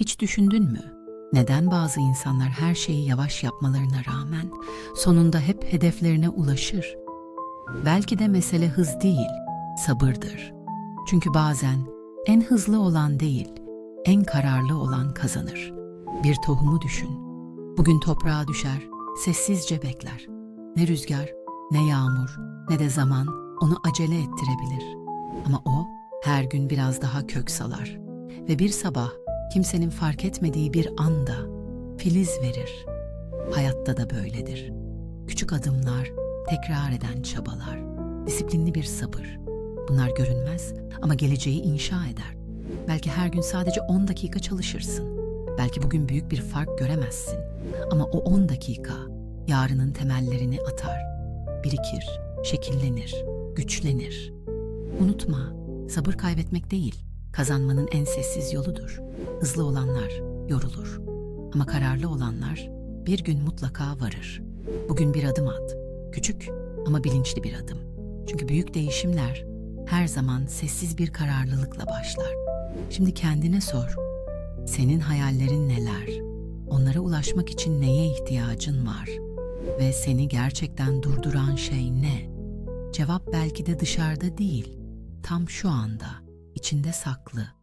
Hiç düşündün mü? Neden bazı insanlar her şeyi yavaş yapmalarına rağmen sonunda hep hedeflerine ulaşır? Belki de mesele hız değil, sabırdır. Çünkü bazen en hızlı olan değil, en kararlı olan kazanır. Bir tohumu düşün. Bugün toprağa düşer, sessizce bekler. Ne rüzgar, ne yağmur, ne de zaman onu acele ettirebilir. Ama o her gün biraz daha kök salar ve bir sabah kimsenin fark etmediği bir anda filiz verir. Hayatta da böyledir. Küçük adımlar, tekrar eden çabalar, disiplinli bir sabır. Bunlar görünmez ama geleceği inşa eder. Belki her gün sadece 10 dakika çalışırsın. Belki bugün büyük bir fark göremezsin. Ama o 10 dakika yarının temellerini atar. Birikir, şekillenir, güçlenir. Unutma, sabır kaybetmek değil, kazanmanın en sessiz yoludur. Hızlı olanlar yorulur. Ama kararlı olanlar bir gün mutlaka varır. Bugün bir adım at. Küçük ama bilinçli bir adım. Çünkü büyük değişimler her zaman sessiz bir kararlılıkla başlar. Şimdi kendine sor. Senin hayallerin neler? Onlara ulaşmak için neye ihtiyacın var? Ve seni gerçekten durduran şey ne? Cevap belki de dışarıda değil, tam şu anda, içinde saklı.